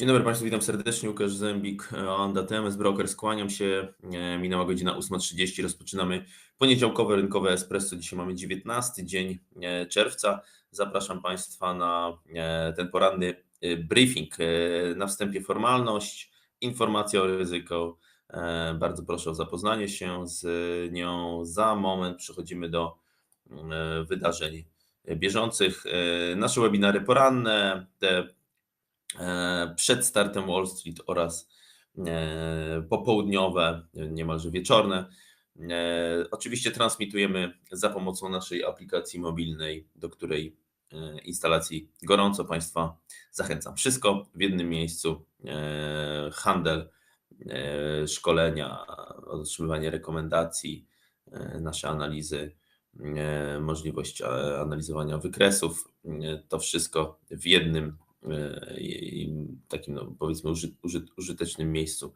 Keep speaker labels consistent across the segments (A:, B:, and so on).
A: Dzień dobry Państwu, witam serdecznie. Łukasz Zębik, Anda TMS Broker. Skłaniam się. E, Minęła godzina 8.30. Rozpoczynamy poniedziałkowe rynkowe espresso. Dzisiaj mamy 19 dzień e, czerwca. Zapraszam Państwa na e, ten poranny briefing. Na wstępie formalność, informacja o ryzyku. Bardzo proszę o zapoznanie się z nią. Za moment przechodzimy do wydarzeń bieżących. Nasze webinary poranne, te przed startem Wall Street oraz e, popołudniowe, niemalże wieczorne. E, oczywiście transmitujemy za pomocą naszej aplikacji mobilnej, do której instalacji gorąco Państwa zachęcam. Wszystko w jednym miejscu: handel, szkolenia, otrzymywanie rekomendacji, nasze analizy, możliwość analizowania wykresów. To wszystko w jednym takim, no, powiedzmy, użytecznym miejscu.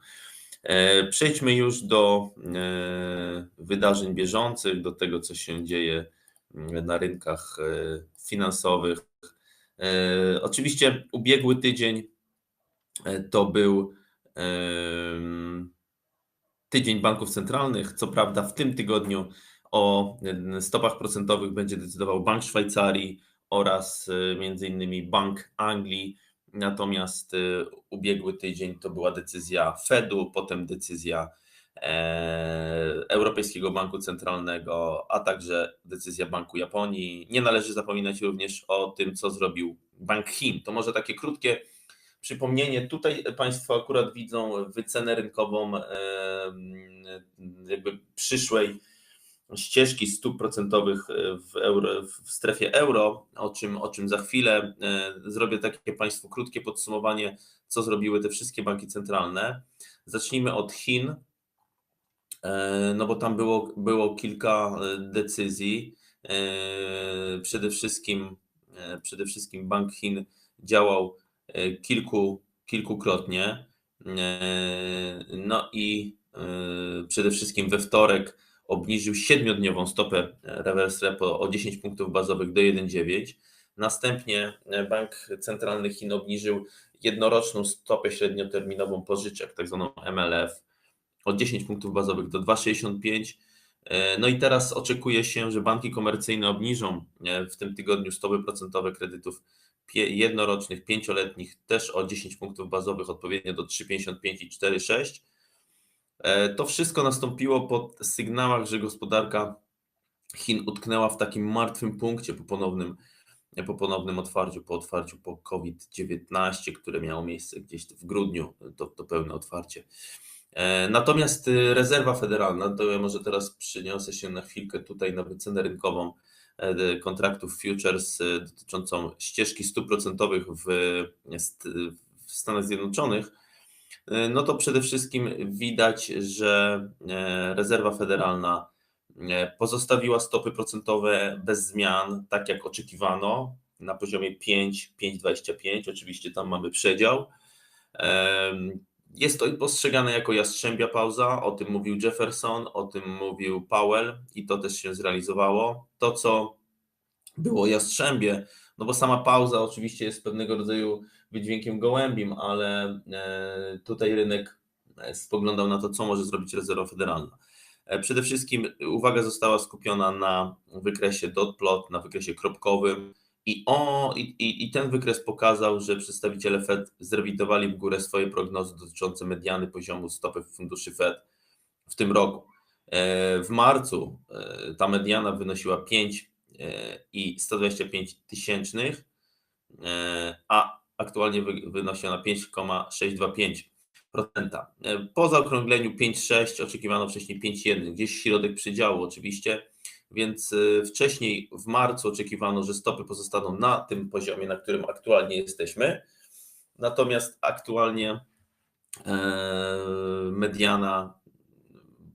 A: E, przejdźmy już do e, wydarzeń bieżących, do tego, co się dzieje mm, na rynkach e, finansowych. Oczywiście ubiegły tydzień to był tydzień banków centralnych. Co prawda, w tym tygodniu o stopach procentowych będzie decydował Bank Szwajcarii, oraz y, między innymi Bank Anglii. Natomiast y, ubiegły tydzień to była decyzja Fedu, potem decyzja e, Europejskiego Banku Centralnego, a także decyzja Banku Japonii. Nie należy zapominać również o tym, co zrobił Bank Chin. To może takie krótkie przypomnienie. Tutaj Państwo akurat widzą wycenę rynkową jakby przyszłej ścieżki stóp procentowych e, w, euro, w strefie euro, o czym, o czym za chwilę e, zrobię takie Państwu krótkie podsumowanie, co zrobiły te wszystkie banki centralne. Zacznijmy od Chin, e, no bo tam było, było kilka decyzji. Przede wszystkim, przede wszystkim Bank Chin działał kilku, kilkukrotnie. No i przede wszystkim we wtorek obniżył siedmiodniową stopę reverse repo o 10 punktów bazowych do 1,9. Następnie Bank Centralny Chin obniżył jednoroczną stopę średnioterminową pożyczek, tak zwaną MLF, o 10 punktów bazowych do 2,65. No i teraz oczekuje się, że banki komercyjne obniżą w tym tygodniu stopy procentowe kredytów jednorocznych, pięcioletnich też o 10 punktów bazowych, odpowiednio do 3,55 i 4,6. E, to wszystko nastąpiło po sygnałach, że gospodarka Chin utknęła w takim martwym punkcie po ponownym, po ponownym otwarciu, po otwarciu po COVID-19, które miało miejsce gdzieś w grudniu, to, to pełne otwarcie. E, natomiast y, rezerwa federalna, to ja może teraz przyniosę się na chwilkę tutaj na wycenę rynkową e, kontraktów futures y, dotyczącą ścieżki stóp procentowych w, w Stanach Zjednoczonych no to przede wszystkim widać, że e, rezerwa federalna e, pozostawiła stopy procentowe bez zmian, tak jak oczekiwano, na poziomie 5, 5,25. Oczywiście tam mamy przedział. Jest to postrzegane jako jastrzębia pauza, o tym mówił Jefferson, o tym mówił Powell i to też się zrealizowało. To, co było jastrzębie, no bo sama pauza oczywiście jest pewnego rodzaju wydźwiękiem gołębim, ale e, tutaj rynek e, spoglądał na to, co może zrobić rezerwa federalna. E, przede wszystkim uwaga została skupiona na wykresie dot plot, na wykresie kropkowym i, o, i, i ten wykres pokazał, że przedstawiciele Fed zrewidowali w górę swoje prognozy dotyczące mediany poziomu stopy funduszy Fed w tym roku. W marcu ta mediana wynosiła 5 i 125 tysięcznych, a aktualnie wynosi ona 5,625%. Po zaokrągleniu 5,6 oczekiwano wcześniej 5,1, gdzieś środek przydziału oczywiście, więc e, wcześniej w marcu oczekiwano, że stopy pozostaną na tym poziomie, na którym aktualnie jesteśmy. Natomiast aktualnie e, mediana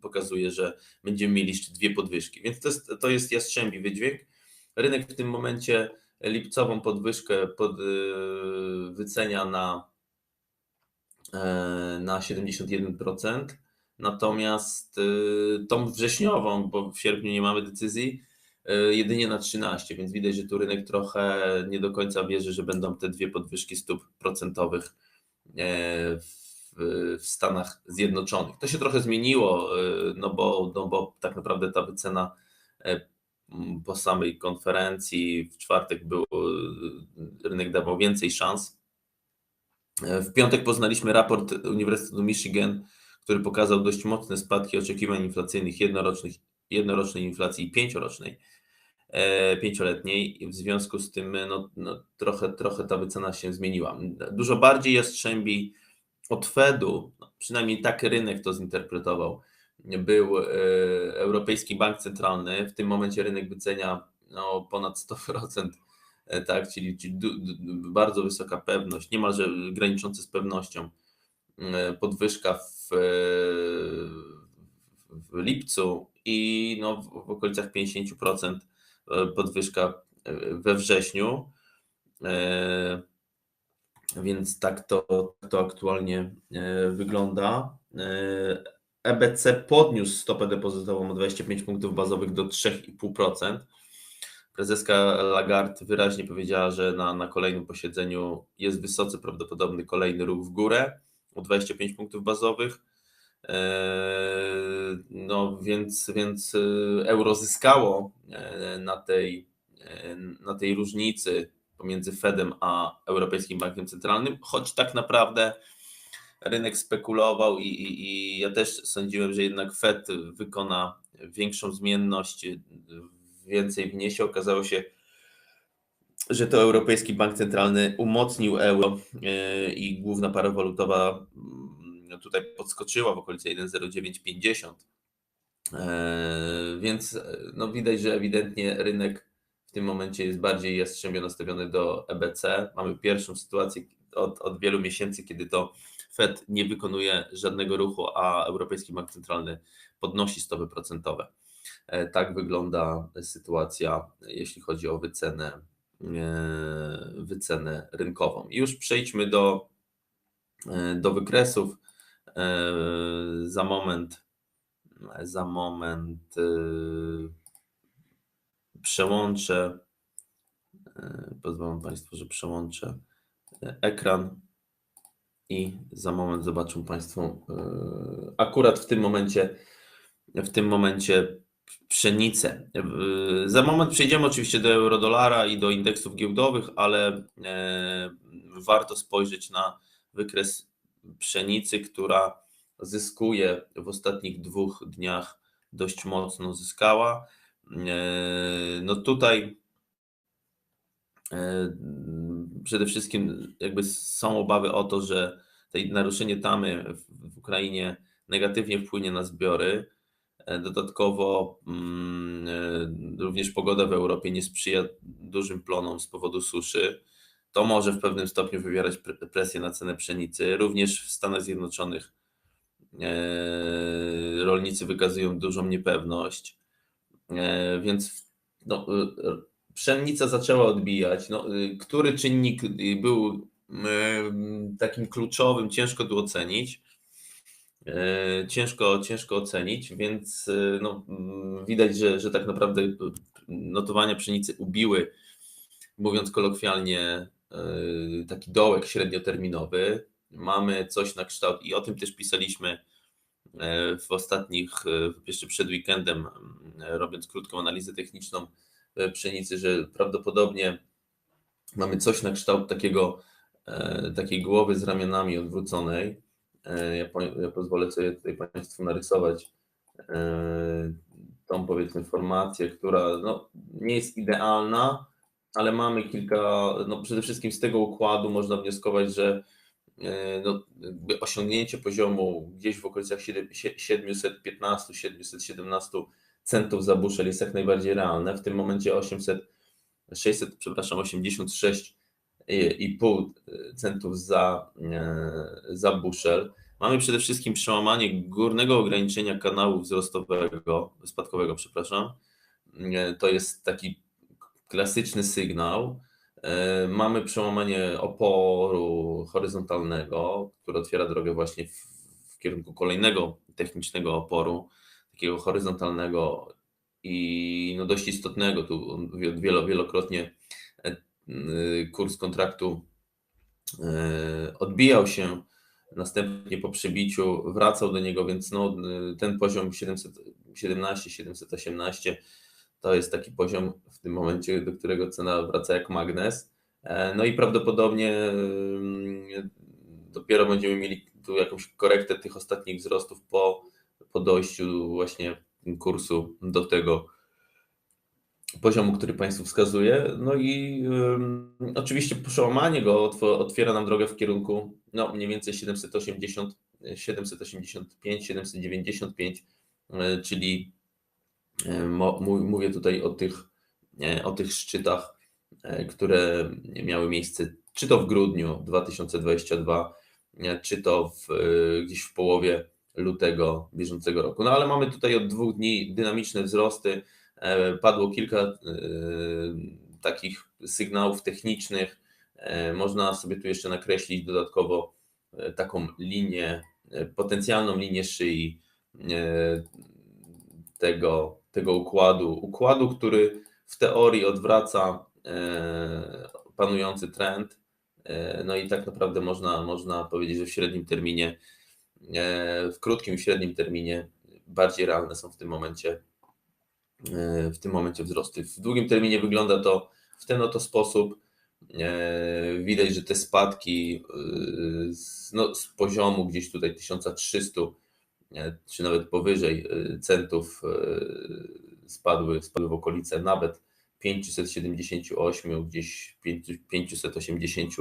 A: pokazuje, że będziemy mieli jeszcze dwie podwyżki, więc to jest, to jest jastrzębi wydźwięk. Rynek w tym momencie lipcową podwyżkę pod, y, wycenia na, e, na 71%, natomiast y, tą wrześniową, bo w sierpniu nie mamy decyzji, y, jedynie na 13, więc widać, że tu rynek trochę nie do końca wierzy, że będą te dwie podwyżki stóp procentowych w, w Stanach Zjednoczonych. To się trochę zmieniło, no bo, no bo tak naprawdę ta wycena po samej konferencji w czwartek był, rynek dawał więcej szans. W piątek poznaliśmy raport Uniwersytetu Michigan, który pokazał dość mocne spadki oczekiwań inflacyjnych jednorocznych, jednorocznej inflacji i pięciorocznej, e, pięcioletniej. W związku z tym no, no, trochę, trochę ta wycena się zmieniła. Dużo bardziej jastrzębi od Fedu, no, przynajmniej tak rynek to zinterpretował, był e, Europejski Bank Centralny. W tym momencie rynek wycenia no, ponad 100%, e, tak, czyli, czyli bardzo wysoka pewność, niemalże graniczące z pewnością e, podwyżka w, w lipcu i no, w okolicach 50% podwyżka we wrześniu. Więc tak to, to aktualnie wygląda. EBC podniósł stopę depozytową o 25 punktów bazowych do 3,5%. Prezeska Lagarde wyraźnie powiedziała, że na, na kolejnym posiedzeniu jest wysoce prawdopodobny kolejny ruch w górę o 25 punktów bazowych. Eee, no więc, więc e, euro zyskało e, na tej, e, na tej różnicy pomiędzy Fedem a Europejskim Bankiem Centralnym, choć tak naprawdę rynek spekulował i, i, i ja też sądziłem, że jednak Fed wykona większą zmienność, więcej wniesie. Okazało się, że to Europejski Bank Centralny umocnił euro e, i główna para walutowa mm, tutaj podskoczyła w okolicy 1,0950. E, więc no widać, że ewidentnie rynek w tym momencie jest bardziej jastrzębio nastawiony do EBC. Mamy pierwszą sytuację od, od wielu miesięcy, kiedy to Fed nie wykonuje żadnego ruchu, a Europejski Bank Centralny podnosi stopy procentowe. E, tak wygląda sytuacja, jeśli chodzi o wycenę, e, wycenę rynkową. I już przejdźmy do, e, do wykresów. Za moment, za moment przełączę. Pozwolę Państwu, że przełączę ekran i za moment zobaczą Państwo e, akurat w tym momencie w tym momencie pszenicę. E, za moment przejdziemy oczywiście do eurodolara i do indeksów giełdowych, ale e, warto spojrzeć na wykres pszenicy, która zyskuje w ostatnich dwóch dniach dość mocno zyskała. No tutaj przede wszystkim jakby są obawy o to, że naruszenie tamy w Ukrainie negatywnie wpłynie na zbiory. E, dodatkowo mm, e, również pogoda w Europie nie sprzyja dużym plonom z powodu suszy. To może w pewnym stopniu wywierać presję na cenę pszenicy. Również w Stanach Zjednoczonych e, rolnicy wykazują dużą niepewność, więc no, pszenica zaczęła odbijać. No, y, który czynnik y, był y, takim kluczowym, ciężko tu ocenić. Ciężko, ciężko ocenić, więc no, mm, widać, że, że tak naprawdę notowania pszenicy ubiły, mówiąc kolokwialnie, taki dołek średnioterminowy. Mamy coś na kształt, i o tym też pisaliśmy w ostatnich, jeszcze przed weekendem, robiąc krótką analizę techniczną, pszenicy, że prawdopodobnie mamy coś na kształt takiego, e, takiej głowy z ramionami odwróconej. E, ja, ja pozwolę sobie tutaj Państwu narysować tą powiedzmy formację, która no, nie jest idealna, ale mamy kilka, no przede wszystkim z tego układu można wnioskować, że no, osiągnięcie poziomu gdzieś w okolicach 715-717 centów za buszel jest jak najbardziej realne. W tym momencie 800, 600, przepraszam, 86,5 centów za, e, za buszel. Mamy przede wszystkim przełamanie górnego ograniczenia kanału wzrostowego, spadkowego, przepraszam. E, to jest taki klasyczny sygnał. E, mamy przełamanie oporu horyzontalnego, które otwiera drogę właśnie w, w kierunku kolejnego technicznego oporu takiego horyzontalnego i no dość istotnego. Tu wielo, wielokrotnie e, kurs kontraktu odbijał się następnie po przebiciu wracał do niego, więc no, ten poziom 717, 718 to jest taki poziom w tym momencie, do którego cena wraca jak magnes. E, no i prawdopodobnie mm, dopiero będziemy mieli tu jakąś korektę tych ostatnich wzrostów po, po dojściu właśnie kursu do tego poziomu, który Państwu wskazuje. No i um, oczywiście przełamanie go otwiera nam drogę w kierunku no, mniej więcej 780, 785, 795, czyli e, mówię tutaj o tych, e, o tych szczytach, e, które miały miejsce czy to w grudniu 2022, czy to w, gdzieś w połowie lutego bieżącego roku. No ale mamy tutaj od dwóch dni dynamiczne wzrosty. Padło kilka takich sygnałów technicznych. Można sobie tu jeszcze nakreślić dodatkowo E, taką linię, e, potencjalną linię szyi e, tego, tego układu. Układu, który w teorii odwraca panujący trend. No i tak naprawdę można, można powiedzieć, że w średnim terminie, w krótkim i średnim terminie bardziej realne są w tym momencie w tym momencie wzrosty. W długim terminie wygląda to w ten oto sposób. E, widać, że te spadki e, z, no, z poziomu gdzieś tutaj 1300 e, czy nawet powyżej centów spadły, spadły w okolice nawet 578, gdzieś 580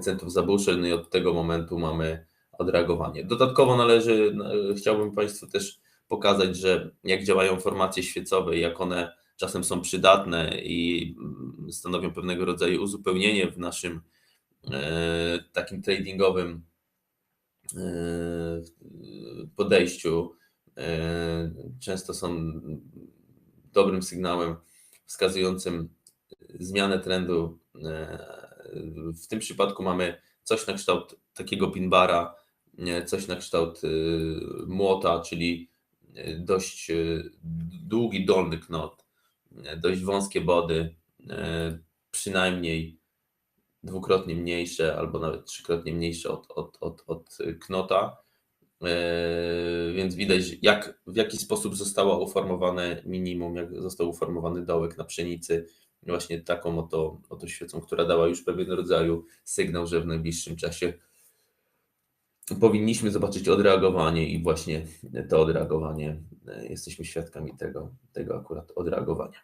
A: centów za buszel, no i od tego momentu mamy odreagowanie. Dodatkowo należy, chciałbym Państwu też pokazać, że jak działają formacje świecowe, jak one czasem są przydatne i mm, stanowią pewnego rodzaju uzupełnienie w naszym e, takim tradingowym e, podejściu. E, często są dobrym sygnałem wskazującym zmianę trendu. W tym przypadku mamy coś na kształt takiego pinbara, coś na kształt młota, czyli dość długi dolny knot dość wąskie body, przynajmniej dwukrotnie mniejsze albo nawet trzykrotnie mniejsze od, od, od, od knota. Więc widać, jak, w jaki sposób zostało uformowane minimum, jak został uformowany dołek na pszenicy, właśnie taką oto, oto świecą, która dała już pewien rodzaju sygnał, że w najbliższym czasie powinniśmy zobaczyć odreagowanie i właśnie to odreagowanie, e, jesteśmy świadkami tego, tego akurat odreagowania.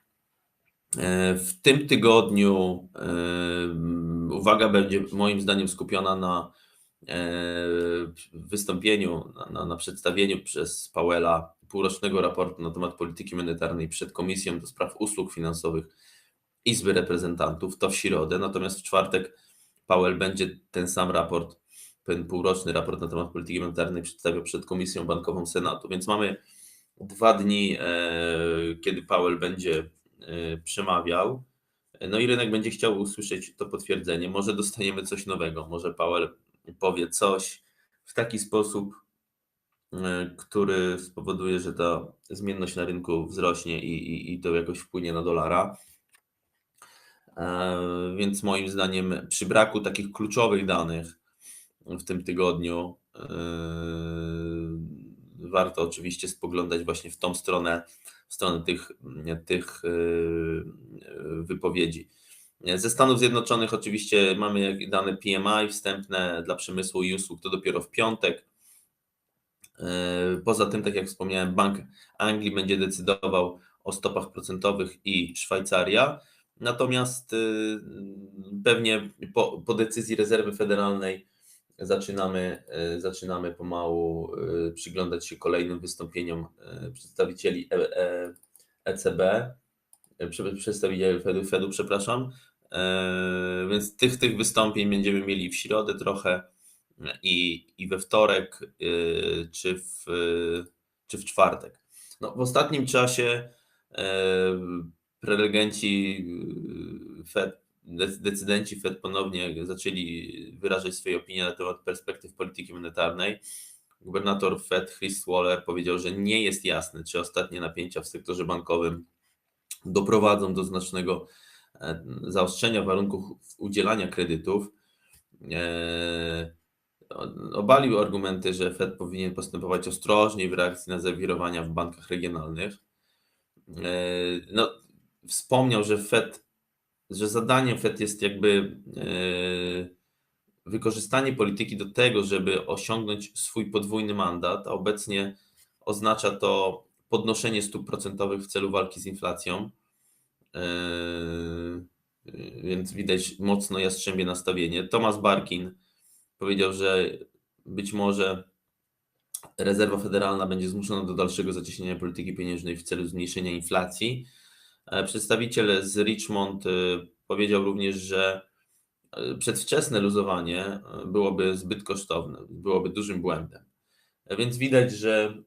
A: E, w tym tygodniu e, uwaga będzie moim zdaniem skupiona na wystąpieniu, na, na przedstawieniu przez Powella półrocznego raportu na temat polityki monetarnej przed Komisją do Spraw Usług Finansowych Izby Reprezentantów. To w środę, natomiast w czwartek Powell będzie ten sam raport ten półroczny raport na temat polityki monetarnej przedstawiał przed Komisją Bankową Senatu. Więc mamy dwa dni, e, kiedy Powell będzie e, przemawiał. No i rynek będzie chciał usłyszeć to potwierdzenie. Może dostaniemy coś nowego, może Powell powie coś w taki sposób, e, który spowoduje, że ta zmienność na rynku wzrośnie i, i, i to jakoś wpłynie na dolara. Więc moim zdaniem, przy braku takich kluczowych danych, w tym tygodniu. Yy, warto oczywiście spoglądać właśnie w tą stronę, w stronę tych, tych yy, wypowiedzi. Ze Stanów Zjednoczonych oczywiście mamy dane PMI wstępne dla przemysłu i usług, to dopiero w piątek. Yy, poza tym, tak jak wspomniałem, Bank Anglii będzie decydował o stopach procentowych i Szwajcaria. Natomiast pewnie po, po decyzji rezerwy federalnej zaczynamy, e, zaczynamy pomału e, przyglądać się kolejnym wystąpieniom e, przedstawicieli ECB, przedstawicieli Fedu, Fedu przepraszam. Więc tych, tych wystąpień będziemy mieli w środę trochę i, i we wtorek, czy w, czy w czwartek. No, w ostatnim czasie prelegenci Fed decydenci Fed ponownie zaczęli wyrażać swoje opinie na temat perspektyw polityki monetarnej. Gubernator Fed Chris Waller powiedział, że nie jest jasne, czy ostatnie napięcia w sektorze bankowym doprowadzą do znacznego e, zaostrzenia warunków udzielania kredytów. e, obalił argumenty, że Fed powinien postępować ostrożniej w reakcji na zawirowania w bankach regionalnych. E, no, wspomniał, że Fed, że zadaniem Fed jest jakby e, wykorzystanie polityki do tego, żeby osiągnąć swój podwójny mandat, a obecnie oznacza to podnoszenie stóp procentowych w celu walki z inflacją. Więc widać mocno jastrzębie nastawienie. Thomas Barkin powiedział, że być może rezerwa federalna będzie zmuszona do dalszego zacieśnienia polityki pieniężnej w celu zmniejszenia inflacji. E, przedstawiciel z Richmond e, powiedział również, że e, przedwczesne luzowanie byłoby zbyt kosztowne, byłoby dużym błędem. Więc widać, że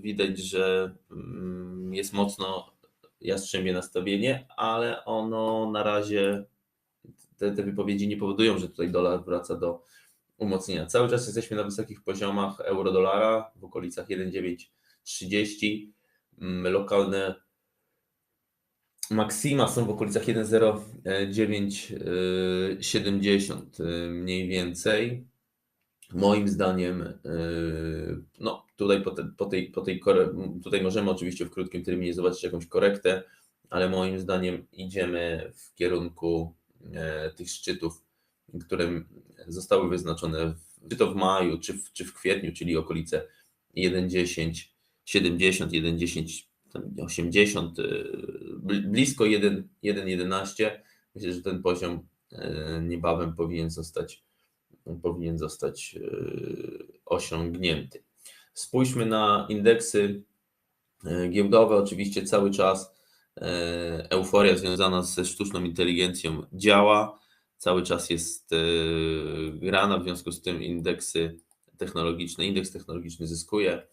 A: widać, że mm, jest mocno jastrzębie nastawienie, ale ono na razie te, te wypowiedzi nie powodują, że tutaj dolar wraca do umocnienia. Cały czas jesteśmy na wysokich poziomach euro-dolara w okolicach 1,930. Mm, lokalne maksima są w okolicach 1,0970 y, mniej więcej. Moim zdaniem, y, no tutaj po, te, po, tej, po tej tutaj możemy oczywiście w krótkim terminie zobaczyć jakąś korektę, ale moim zdaniem idziemy w kierunku E, tych szczytów, które zostały wyznaczone, w, czy to w maju, czy w, czy w kwietniu, czyli okolice 1,10, 70, 1,10, 80, blisko 1,11. Myślę, że ten poziom e, niebawem powinien zostać, powinien zostać e, osiągnięty. Spójrzmy na indeksy giełdowe. Oczywiście cały czas euforia związana ze sztuczną inteligencją działa, cały czas jest grana, w związku z tym indeksy technologiczne, indeks technologiczny zyskuje.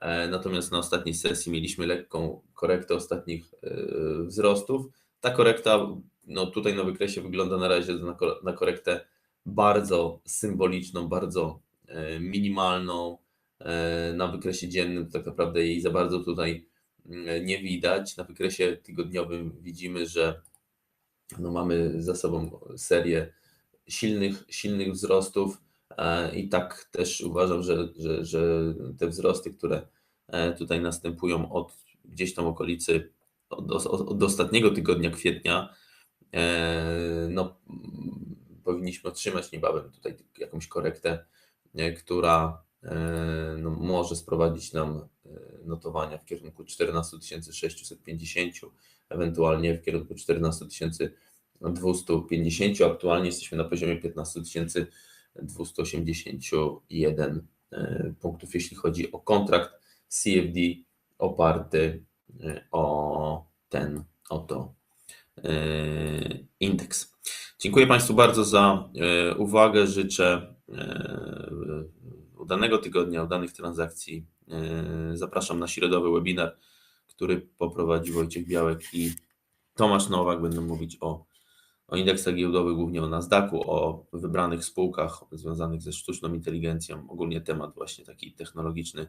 A: E, natomiast na ostatniej sesji mieliśmy lekką korektę ostatnich wzrostów. Ta korekta, no tutaj na wykresie wygląda na razie na korektę bardzo symboliczną, bardzo minimalną. Na wykresie dziennym tak naprawdę jej za bardzo tutaj E, nie widać. Na wykresie tygodniowym widzimy, że no mamy za sobą serię silnych, silnych wzrostów e, i tak też uważam, że, że, że te wzrosty, które e, tutaj następują od gdzieś tam okolicy, od, od, od ostatniego tygodnia kwietnia, no, powinniśmy otrzymać niebawem tutaj jakąś korektę, która no, może sprowadzić nam notowania w kierunku 14 650, ewentualnie w kierunku 14 250. Aktualnie jesteśmy na poziomie 15 281 e, punktów, jeśli chodzi o kontrakt CFD oparty e, o ten oto e, indeks. Dziękuję Państwu bardzo za uwagę. Życzę udanego tygodnia, udanych transakcji zapraszam na środowy webinar, który poprowadzi Wojciech Białek i Tomasz Nowak. Będą mówić o, o indeksach giełdowych, głównie o Nasdaqu, o wybranych spółkach związanych ze sztuczną inteligencją. Ogólnie temat właśnie taki technologiczny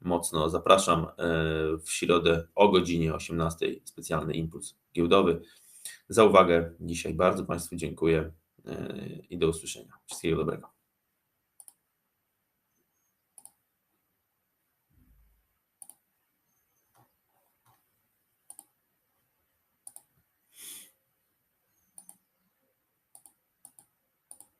A: mocno zapraszam. E, w środę o godzinie 18 specjalny impuls giełdowy. Za uwagę dzisiaj bardzo Państwu dziękuję e, i do usłyszenia. Wszystkiego dobrego.